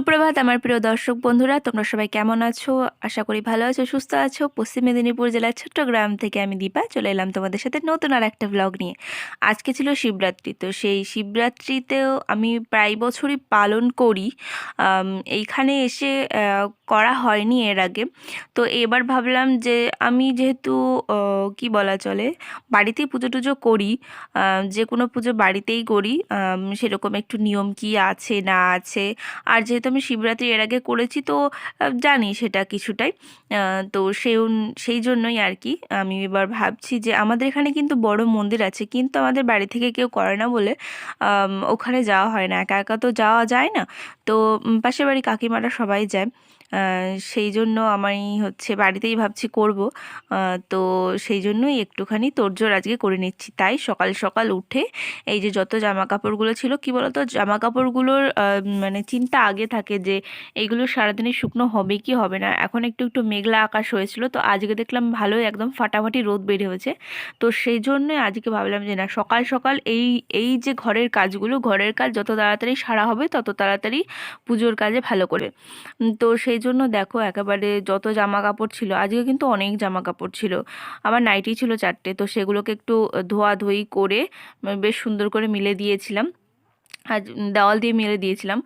সুপ্রভাত, আমার প্রিয় দর্শক বন্ধুরা, তোমরা সবাই কেমন আছো? আশা করি ভালো আছো, সুস্থ আছো। পশ্চিম মেদিনীপুর জেলার চট্টগ্রাম থেকে আমি দীপা, চলে এলাম তোমাদের সাথে নতুন আর একটা ব্লগ নিয়ে। আজকে ছিল শিবরাত্রি, তো সেই শিবরাত্রিতেও আমি প্রায় বছরই পালন করি। এইখানে এসে করা হয়নি এর আগে। তো এবার ভাবলাম যে আমি যেহেতু কি বলা চলে, বাড়িতেই পুজো টুজো করি যে কোনো পুজো বাড়িতেই করি সেরকম একটু নিয়ম কি আছে না আছে। আর যেহেতু আমি শিবরাত্রি এর আগে করেছি, তো জানি সেটা কিছুটাই। তো সেই সেই জন্যই আর কি আমি এবার ভাবছি যে আমাদের এখানে কিন্তু বড় মন্দির আছে, কিন্তু আমাদের বাড়ি থেকে কেউ করে না বলে ওখানে যাওয়া হয় না। একা একা তো যাওয়া যায় না। তো পাশের বাড়ি কাকিমারা সবাই যায়। সেই জন্য আমি হচ্ছে বাড়িতেই ভাবছি করব। তো সেই জন্যই একটুখানি তোড়জোড় আজকে করে নিচ্ছি। তাই সকাল সকাল উঠে এই যে যত জামা কাপড়গুলো ছিল, কি বলতো জামা কাপড়গুলোর মানে চিন্তা আগে থাকে যে এইগুলো সারাদিনে শুকনো হবে কি হবে না। এখন একটু একটু মেঘলা আকাশ হয়েছিল, তো আজকে দেখলাম ভালোই একদম ফাটাফাটি রোদ বের হয়েছে। তো সেই জন্যই আজকে ভাবলাম যে না, সকাল সকাল এই এই যে ঘরের কাজগুলো, ঘরের কাজ যত তাড়াতাড়ি সারা হবে, তত তাড়াতাড়ি পুজোর কাজে ভালো করে। তো সেই জন্য দেখো একেবারে যত জামা কাপড় ছিল, আজকে কিন্তু অনেক জামা কাপড় ছিল। আমার নাইটি ছিল চারটে, তো সেগুলোকে একটু ধোয়াধুয়ি করে বেশ সুন্দর করে মিলে দিয়েছিলাম। আজ দেওয়াল দিয়ে মেরে দিয়েছিলাম।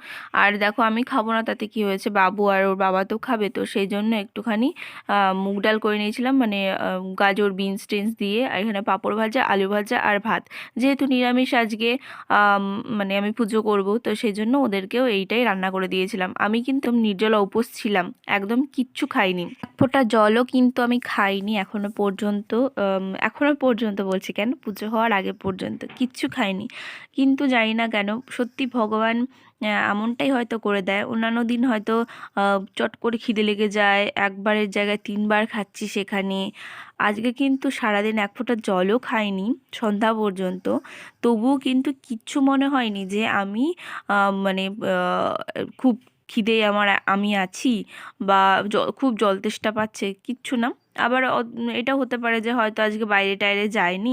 আর দেখো আমি খাব না, তাতে কি হয়েছে? বাবু আর ওর বাবা তো খাবে, তো সেই জন্য একটুখানি মুগ ডাল করে নিয়েছিলাম। মানে গাজর, বিনস টিনস দিয়ে, আর এখানে পাঁপড় ভাজা, আলু ভাজা আর ভাত। যেহেতু নিরামিষ আজকে মানে আমি পুজো করব, তো সেই জন্য ওদেরকেও এইটাই রান্না করে দিয়েছিলাম। আমি কিন্তু নির্জলা উপোস ছিলাম, একদম কিচ্ছু খাইনি। ফোঁটা জলও কিন্তু আমি খাইনি এখনও পর্যন্ত এখনও পর্যন্ত বলছি কেন? পুজো হওয়ার আগে পর্যন্ত কিচ্ছু খাইনি। কিন্তু জানি না কেন সত্যি ভগবান এমনটাই হয়তো করে দেয়। অন্যান্য দিন হয়তো চট করে খিদে লেগে যায়। একবারের জায়গায় তিনবার খাচ্ছি সেখানে। আজকে কিন্তু সারাদিন এক ফোঁটা জলও খাইনি সন্ধ্যা পর্যন্ত। তবুও কিন্তু কিচ্ছু মনে হয়নি যে আমি মানে খুব খিদে আমার, আমি আছি বা খুব জল তেষ্টা পাচ্ছে। কিচ্ছু না। আবার এটা হতে পারে যে হয়তো আজকে বাইরে টাইরে যায়নি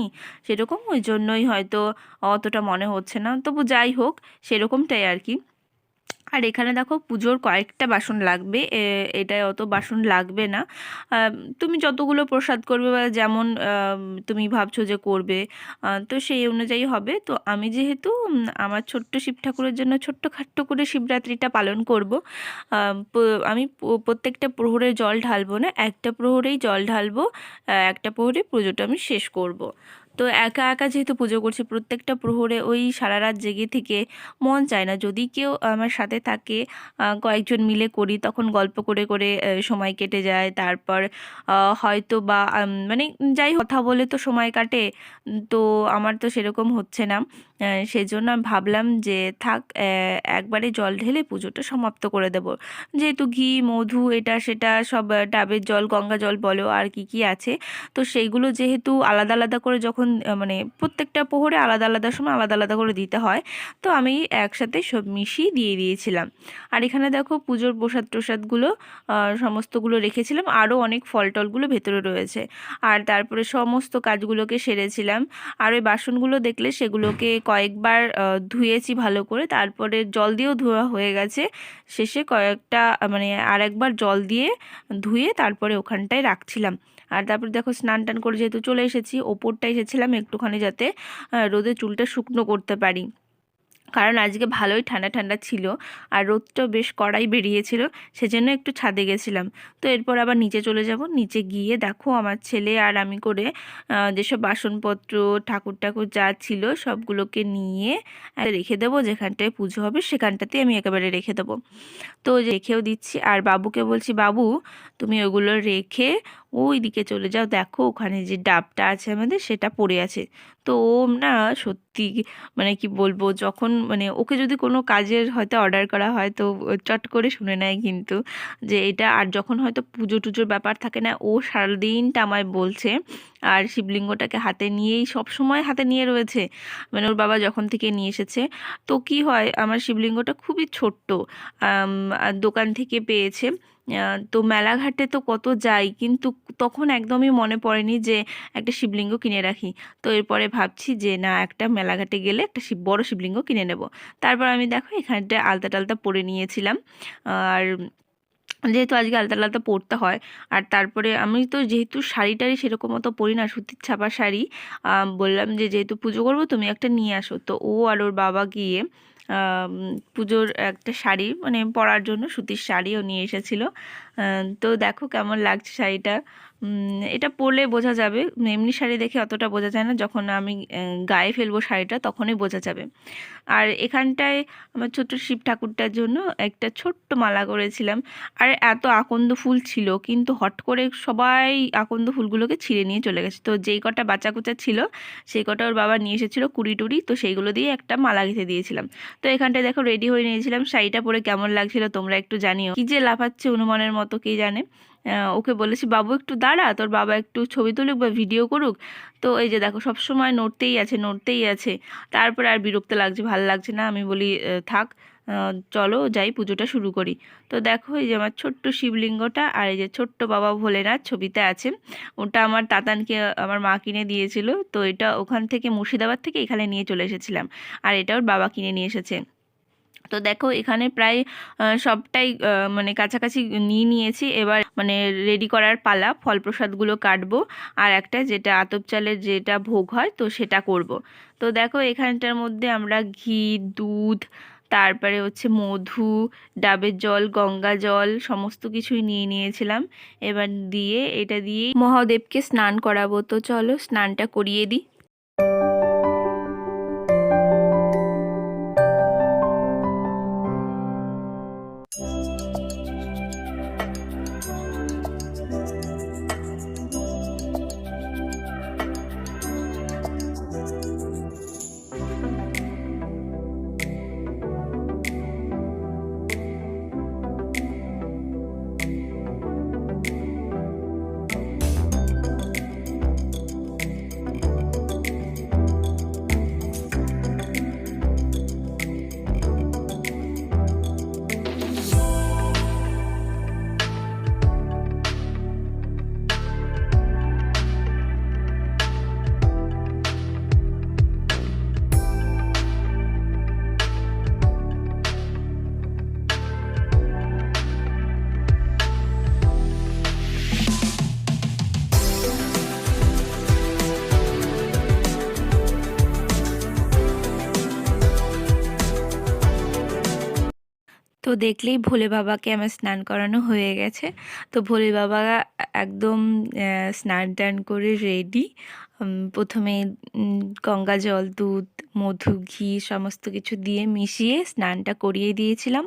সেরকম ওই জন্যই হয়তো অতটা মনে হচ্ছে না। তবু যাই হোক, সেরকমটাই আর কি। আর এখানে দেখো পুজোর কয়েকটা বাসন লাগবে এটায় অত বাসন লাগবে না। তুমি যতগুলো প্রসাদ করবে বা যেমন তুমি ভাবছ যে করবে তো সেই অনুযায়ী হবে। তো আমি যেহেতু আমার ছোট্ট শিব ঠাকুরের জন্য ছোট্ট খাট্ট করে শিবরাত্রিটা পালন করব আমি প্রত্যেকটা প্রহরে জল ঢালবো না, একটা প্রহরেই জল ঢালবো একটা প্রহরে পুজোটা আমি শেষ করব। তো একা একা যেহেতু পুজো করছি প্রত্যেকটা প্রহরে ওই সারা রাত জেগে থেকে মন চায় না। যদি কেউ আমার সাথে থাকে কয়েকজন মিলে করি তখন গল্প করে করে সময় কেটে যায়। তারপর হয়তো বা মানে যাই কথা বলে তো সময় কাটে তো আমার তো সেরকম হচ্ছে না। আহ, সেই জন্য আমি ভাবলাম যে থাক একবারে জল ঢেলে পুজোটা সমাপ্ত করে দেব। যেহেতু ঘি মধু এটা সেটা সব ডাবের জল গঙ্গা জল বলো আর কি কি আছে তো সেইগুলো যেহেতু আলাদা আলাদা করে যখন আহ, মানে প্রত্যেকটা পোহরে আলাদা আলাদা সময় আলাদা আলাদা করে দিতে হয়। তো আমি একসাথে সব মিশিয়ে দিয়ে দিয়েছিলাম। আর এখানে দেখো পুজোর প্রসাদ আহ, সমস্তগুলো রেখেছিলাম। আরও অনেক ফল টলগুলো ভেতরে রয়েছে। আর তারপরে সমস্ত কাজগুলোকে সেরেছিলাম। আর ওই বাসনগুলো দেখলে সেগুলোকে কয়েকবার ধুয়েছি ভালো করে। তারপরে জল দিয়েও ধোয়া হয়ে গেছে। শেষে কয়েকটা মানে আর একবার জল দিয়ে ধুয়ে তারপরে ওখানটায় রাখছিলাম। আর তারপর দেখো স্নান টান করে যেহেতু চলে এসেছি, ওপরটা এসেছিলাম একটুখানি যাতে রোদে চুলটা শুকনো করতে পারি। কারণ আজকে ভালোই ঠান্ডা ঠান্ডা ছিল আর রোদটাও বেশ কড়াই বেরিয়েছিল, সেজন্য একটু ছাদে গেছিলাম। তো এরপর আবার নিচে চলে যাব, নিচে গিয়ে দেখো আমার ছেলে আর আমি করে যেসব বাসনপত্র ঠাকুর ঠাকুর যা ছিল সবগুলোকে নিয়ে রেখে দেবো, যেখানটায় পুজো হবে সেখানটাতে আমি একেবারে রেখে দেবো। তো রেখেও দিচ্ছি, আর বাবুকে বলছি, বাবু, তুমি ওগুলো রেখে ওই দিকে চলে যাও। দেখো ওখানে যে ডাবটা আছে আমাদের, সেটা পড়ে আছে। তো ও না সত্যি মানে কি বলব, যখন মানে ওকে যদি কোনো কাজের হয়তো অর্ডার করা হয়, তো চট করে শুনে নেয় কিন্তু যে এটা। আর যখন হয়তো পুজো টুজোর ব্যাপার থাকে না, ও সারাদিনটা আমায় বলছে আর শিবলিঙ্গটাকে হাতে নিয়েই সব সময় হাতে নিয়ে রয়েছে। মানে ওর বাবা যখন থেকে নিয়ে এসেছে, তো কি হয়, আমার শিবলিঙ্গটা খুবই ছোট্ট দোকান থেকে পেয়েছে। তো মেলাঘাটে তো কত যাই, কিন্তু তখন একদমই মনে পড়েনি যে একটা শিবলিঙ্গ কিনে রাখি। তো এরপরে ভাবছি যে না, একটা মেলাঘাটে গেলে একটা শিব, বড় শিবলিঙ্গ কিনে নেব। তারপর আমি দেখো এখানটা আলতা টালতা পরে নিয়েছিলাম। আর যেহেতু আজকে আলতা আলাদা পরতে হয়, আর তারপরে আমি তো যেহেতু শাড়ি টাড়ি সেরকম মতো পরি না, সুতির ছাপা শাড়ি বললাম যে যেহেতু পুজো করব তুমি একটা নিয়ে আসো। তো ও আর ওর বাবা গিয়ে পুজোর একটা শাড়ি মানে পরার জন্য সুতির শাড়িও নিয়ে এসেছিল। তো দেখো কেমন লাগছে শাড়িটা। এটা পরলে বোঝা যাবে। এমনি শাড়ি দেখে অতটা বোঝা যায় না। যখন আমি গায়ে ফেলব শাড়িটা, তখনই বোঝা যাবে। আর এখানটায় আমার ছোট্ট শিব ঠাকুরটার জন্য একটা ছোট্ট মালা করেছিলাম। আর এত আকন্দ ফুল ছিল, কিন্তু হট করে সবাই আকন্দ ফুলগুলোকে ছিঁড়ে নিয়ে চলে গেছে। তো যেই কটা বাচ্চা কুচা ছিল, সেই কটা ওর বাবা নিয়ে এসেছিল কুড়ি টুড়ি। তো সেইগুলো দিয়ে একটা মালা গেঁথে দিয়েছিলাম। তো এখানটায় দেখো রেডি হয়ে নিয়েছিলাম। শাড়িটা পরে কেমন লাগছিল তোমরা একটু জানিও। কি যে লাফাচ্ছে অনুমানের মতো, কে জানে? ওকে বলেছি, বাবু একটু দাঁড়া, তোর বাবা একটু ছবি তুলুক বা ভিডিও করুক। তো এই যে দেখো, সব সময় নড়তেই আছে নড়তেই আছে। তারপরে আর বিরক্ত লাগছে, ভালো লাগছে না। আমি বলি থাক চলো যাই, পুজোটা শুরু করি। তো দেখো, এই যে আমার ছোট্ট শিবলিঙ্গটা আর এই যে ছোট্ট বাবা ভোলেনাথ ছবিতে আছে। ওটা আমার তাতানকে, আমার মা কিনে দিয়েছিল। তো এটা ওখান থেকে মুর্শিদাবাদ থেকে এখানে নিয়ে চলে এসেছিলাম। আর এটা ওর বাবা কিনে নিয়ে এসেছে। তো দেখো এখানে প্রায় সবটাই মানে কাছাকাছি নিয়ে নিয়েছি। এবার মানে রেডি করার পালা ফল প্রসাদগুলো কাটবো। আর একটা যেটা আতপ চালের যেটা ভোগ হয়, তো সেটা করব। তো দেখো এখানটার মধ্যে আমরা ঘি, দুধ, তারপরে হচ্ছে মধু, ডাবের জল, গঙ্গা জল, সমস্ত কিছুই নিয়ে নিয়েছিলাম। এবার দিয়ে এটা দিয়েই মহাদেবকে স্নান করাবো। তো চলো স্নানটা করিয়ে দিই। দেখলেই ভোলে বাবাকে আমার স্নান করানো হয়ে গেছে। তো ভোলে বাবা একদম স্নান টান করে রেডি প্রথমে গঙ্গা জল, দুধ, মধু, ঘি সমস্ত কিছু দিয়ে মিশিয়ে স্নানটা করিয়ে দিয়েছিলাম।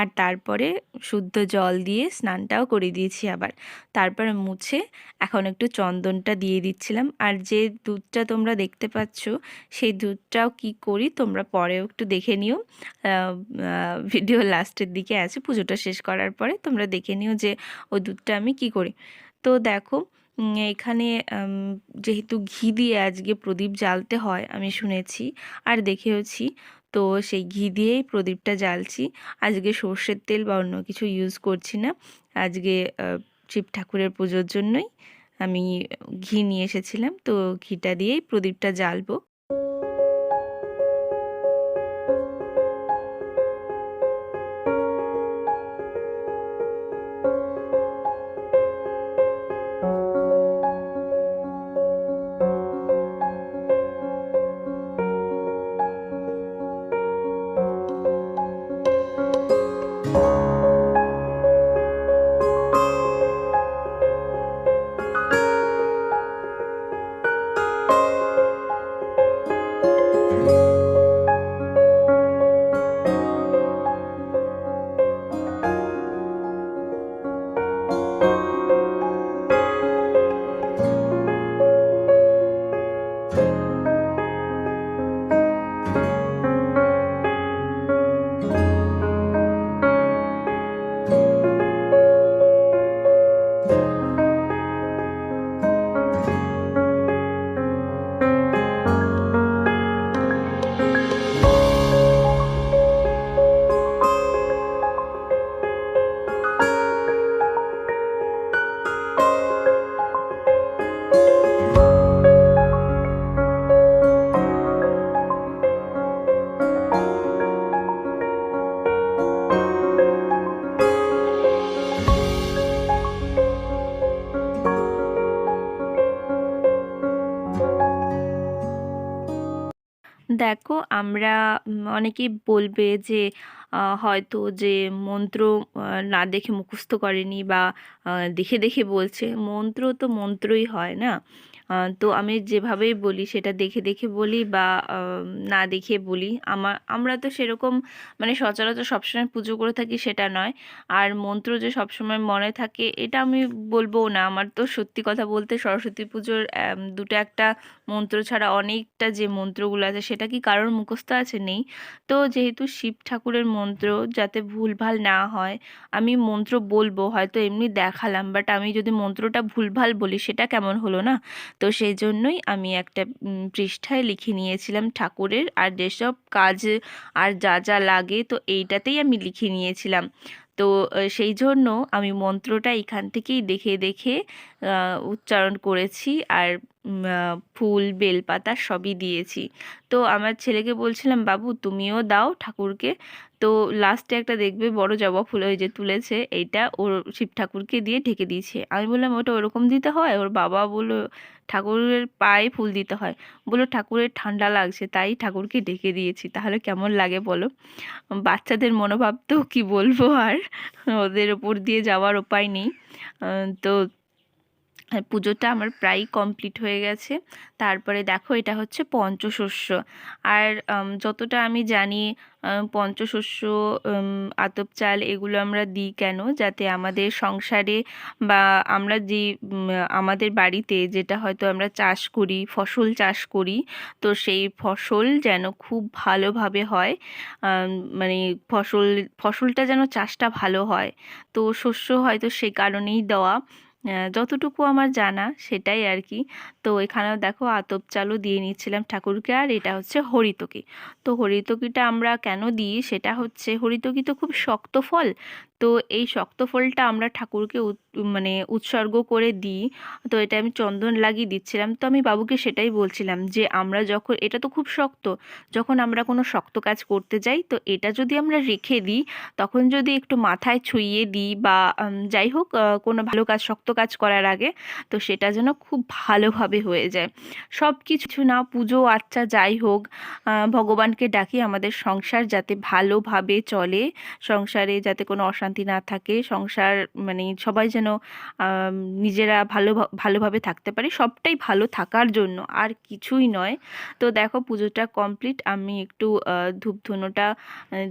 আর তারপরে শুদ্ধ জল দিয়ে স্নানটাও করিয়ে দিয়েছি আবার। তারপরে মুছে এখন একটু চন্দনটা দিয়ে দিচ্ছিলাম। আর যে দুধটা তোমরা দেখতে পাচ্ছ, সেই দুধটাও কি করি তোমরা পরেও একটু দেখে নিও। ভিডিও লাস্টের দিকে আছে, পুজোটা শেষ করার পরে তোমরা দেখে নিও যে ওই দুধটা আমি কি করি। তো দেখো এখানে যেহেতু ঘি দিয়ে আজকে প্রদীপ জ্বালতে হয়, আমি শুনেছি আর দেখেওছি। তো সেই ঘি দিয়েই প্রদীপটা জ্বালছি। আজকে সর্ষের তেল বা অন্য কিছু ইউজ করছি না। আজকে শিব ঠাকুরের পুজোর জন্যই আমি ঘি নিয়ে এসেছিলাম। তো ঘিটা দিয়েই প্রদীপটা জ্বালবো। দেখো, আমরা অনেকেই বলবে যে হয়তো যে মন্ত্র না দেখে মুখস্থ করেনি বা দেখে দেখে বলছে। মন্ত্র তো মন্ত্রই হয় না। তো আমি যেভাবেই বলি সেটা দেখে দেখে বলি বা না দেখে বলি। আমার আমরা তো সেরকম মানে সচরাচর সবসময় পুজো করে থাকি সেটা নয়। আর মন্ত্র যে সবসময় মনে থাকে, এটা আমি বলব না। আমার তো সত্যি কথা বলতে সরস্বতী পুজোর দুটো একটা মন্ত্র ছাড়া অনেকটা যে মন্ত্রগুলো আছে, সেটা কি কারোর মুখস্থ আছে? নেই। তো যেহেতু শিব ঠাকুরের মন্ত্র যাতে ভুলভাল না হয়, আমি মন্ত্র বলব, হয়তো এমনি দেখালাম বাট আমি যদি মন্ত্রটা ভুলভাল বলি, সেটা কেমন হলো না? তো সেই জন্যই আমি একটা পৃষ্ঠায় লিখে নিয়েছিলাম ঠাকুরের আর যেসব কাজ আর যা যা লাগে, তো এইটাতেই আমি লিখে নিয়েছিলাম। তো সেই জন্য আমি মন্ত্রটা এখান থেকেই দেখে দেখে উচ্চারণ করেছি আর ফুল, বেলপাতা সবই দিয়েছি। তো আমার ছেলেকে বলছিলাম, বাবু, তুমিও দাও ঠাকুরকে। তো লাস্টে একটা দেখবে, বড় জবা ফুল ওই যে তুলেছে, এইটা ওর শিব ঠাকুরকে দিয়ে ঢেকে দিয়েছে। আমি বললাম, ওটা ওরকম দিতে হয়? ওর বাবা বলল, ঠাকুরের পায়ে ফুল দিতে হয়। বলল, ঠাকুরের ঠান্ডা লাগছে, তাই ঠাকুরকে ঢেকে দিয়েছি। তাহলে কেমন লাগে বলো? বাচ্চাদের মনোভাব তো কী বলব আর, ওদের ওপর দিয়ে যাওয়ার উপায় নেই। তো পুজোটা আমার প্রায় কমপ্লিট হয়ে গেছে। তারপরে দেখো এটা হচ্ছে পঞ্চশস্য। আর যতটা আমি জানি পঞ্চশস্য আতপ চাল এগুলো আমরা দিই কেন? যাতে আমাদের সংসারে বা আমরা যে আমাদের বাড়িতে যেটা হয়তো আমরা চাষ করি, ফসল চাষ করি, তো সেই ফসল যেন খুব ভালোভাবে হয় মানে ফসল, ফসলটা যেন চাষটা ভালো হয়। তো শস্য হয়তো সে কারণেই দেওয়া। যতটুকু আমার জানা সেটাই আর কি তো এখানেও দেখো আতপ চালও দিয়ে নিচ্ছিলাম ঠাকুরকে আর এটা হচ্ছে হরিতকি। তো হরিতকিটা আমরা কেন দিই? সেটা হচ্ছে, হরিতকি তো খুব শক্ত ফল। তো এই শক্ত ফলটা আমরা ঠাকুরকে মানে উৎসর্গ করে দিই। তো এটা আমি চন্দন লাগিয়ে দিচ্ছিলাম। তো আমি বাবুকে সেটাই বলছিলাম যে, আমরা যখন, এটা তো খুব শক্ত, যখন আমরা কোনো শক্ত কাজ করতে যাই, তো এটা যদি আমরা রেখে দিই, তখন যদি একটু মাথায় ছুঁইয়ে দিই বা যাই হোক কোনো ভালো কাজ, শক্ত কাজ করার আগে, তো সেটা যেন খুব ভালোভাবে হয়ে যায়। সব কিছু না, পুজো আচ্চা যাই হোক ভগবানকে ডাকি আমাদের সংসার যাতে ভালোভাবে চলে, সংসারে যাতে কোনো অশান্তি না থাকে, সংসার মানে সবাই যেন নিজেরা ভালো ভালোভাবে থাকতে পারি, সবটাই ভালো থাকার জন্য, আর কিছুই নয়। তো দেখো পুজোটা কমপ্লিট আমি একটু ধূপ ধুনোটা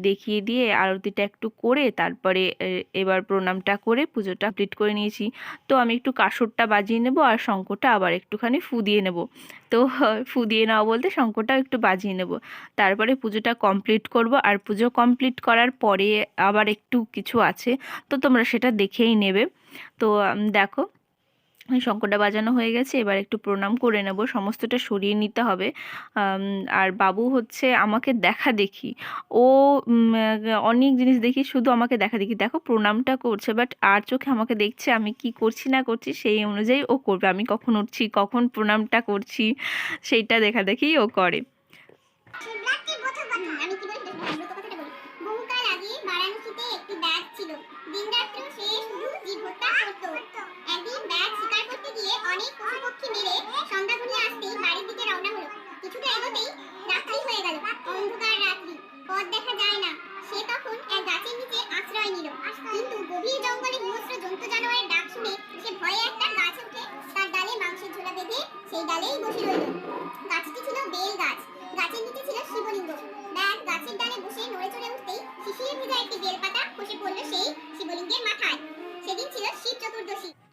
দেখিয়ে দিয়ে আরতিটা একটু করে, তারপরে এবার প্রণামটা করে পুজোটা কমপ্লিট করে নিয়েছি। তো আমি একটু কাসরটা বাজিয়ে নেব, আর শঙ্করটা আবার একটুখানি ফু দিয়ে নেব। তো ফু দিয়ে নেওয়া বলতে শঙ্করটাও একটু বাজিয়ে নেব। তারপরে পুজোটা কমপ্লিট করব, আর পুজো কমপ্লিট করার পরে আবার একটু কিছু আছে, তো তোমরা সেটা দেখেই নেবে। তো দেখো শঙ্করটা বাজানো হয়ে গেছে, এবার একটু প্রণাম করে নেব, সমস্তটা সরিয়ে নিতে হবে। আর বাবু হচ্ছে আমাকে দেখা দেখি। ও অনেক জিনিস দেখি, শুধু আমাকে দেখা দেখি। দেখো, প্রণামটা করছে, বাট আর চোখে আমাকে দেখছে, আমি কি করছি না করছি, সেই অনুযায়ী ও করবে। আমি কখন উঠছি, কখন প্রণামটা করছি, সেইটা দেখা দেখি ও করে।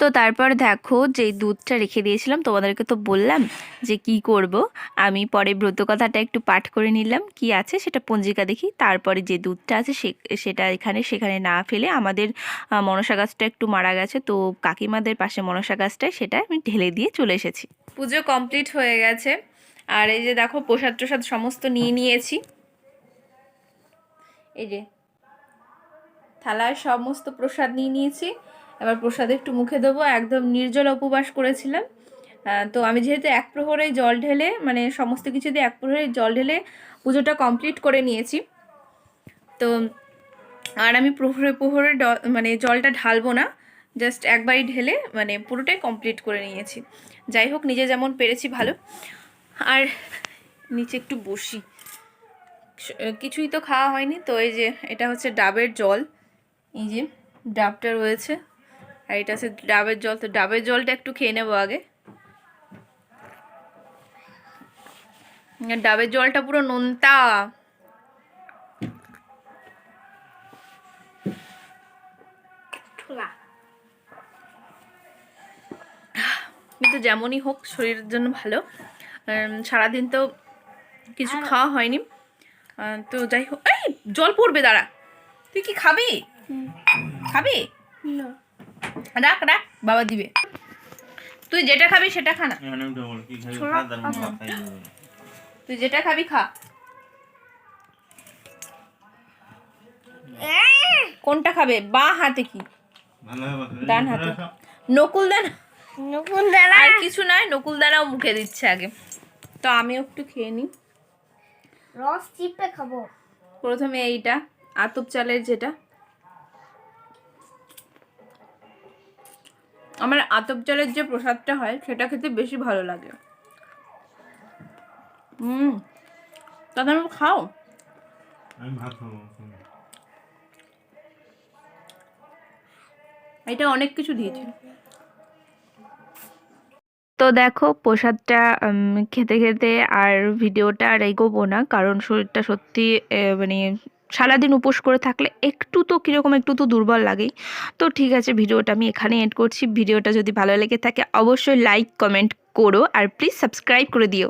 তো তারপর দেখো যে দুধটা রেখে দিয়েছিলাম, তোমাদেরকে তো বললাম যে কি করব। আমি পরে ব্রত কথাটা একটু পাঠ করে নিলাম, কি আছে সেটা পঞ্জিকা দেখি। তারপরে যে দুধটা আছে সেটা এখানে, সেখানে না ফেলে আমাদের মনসা গাছটা একটু মারা গেছে, তো কাকিমাদের পাশে মনসা গাছটায় সেটা আমি ঢেলে দিয়ে চলে এসেছি। পুজো কমপ্লিট হয়ে গেছে। আর এই যে দেখো প্রসাদ টসাদ সমস্ত নিয়ে নিয়েছি। এই যে থালায় সমস্ত প্রসাদ নিয়ে নিয়েছি। এবার প্রসাদ একটু মুখে দেবো, একদম নির্জল উপবাস করেছিলাম। তো আমি যেহেতু এক প্রহরে জল ঢেলে মানে সমস্ত কিছু দিয়ে এক প্রহরে জল ঢেলে পুজোটা কমপ্লিট করে নিয়েছি। তো আর আমি প্রহরে প্রহরে মানে জলটা ঢালবো না জাস্ট একবারই ঢেলে মানে পুরোটাই কমপ্লিট করে নিয়েছি। যাই হোক, নিজে যেমন পেরেছি ভালো। আর নিচে একটু বসি। কিছুই তো খাওয়া হয়নি, তো এই যে এটা হচ্ছে ডাবের জল। এই যে ডাবটা রয়েছে। আর এটা হচ্ছে ডাবের জল তো ডাবের জলটা একটু খেয়ে নেব আগে। ডাবের জলটা পুরো নোনতা। কিন্তু যেমনই হোক শরীরের জন্য ভালো। সারাদিন তো কিছু খাওয়া হয়নি। তো যাই হোক এই জল পড়বে দাঁড়া। তুই কি খাবি? খাবি? না। রাখ রাখ বাবা দিবে। তুই যেটা খাবি সেটা খা না। দেবো। তুই যেটা খাবি খা। কোনটা খাবে? বা হাতে কি? ডান হাতে। নকুল দানা নকুল দাদা আর কিছু নয় নকুল দানাও মুখে দিচ্ছে আগে। তো আমিও একটু খেয়ে নিই। রস চিপে খাব। প্রথমে এইটা আতপ চালের যেটা। আমার আতপ চালের যে প্রসাদটা হয় সেটা খেতে বেশি ভালো লাগে। হুম দাদা আমি খাও। আমি ভাত খাব এটা অনেক কিছু দিয়েছে। তো দেখো প্রসাদটা উম, খেতে খেতে আর ভিডিওটা আর এগোবো না কারণ শরীরটা সত্যি মানে সারাদিন উপোস করে থাকলে একটু তো কীরকম একটু তো দুর্বল লাগেই। তো ঠিক আছে, ভিডিওটা আমি এখানে এড করছি। ভিডিওটা যদি ভালো লেগে থাকে, অবশ্যই লাইক কমেন্ট করো আর প্লিজ সাবস্ক্রাইব করে দিও।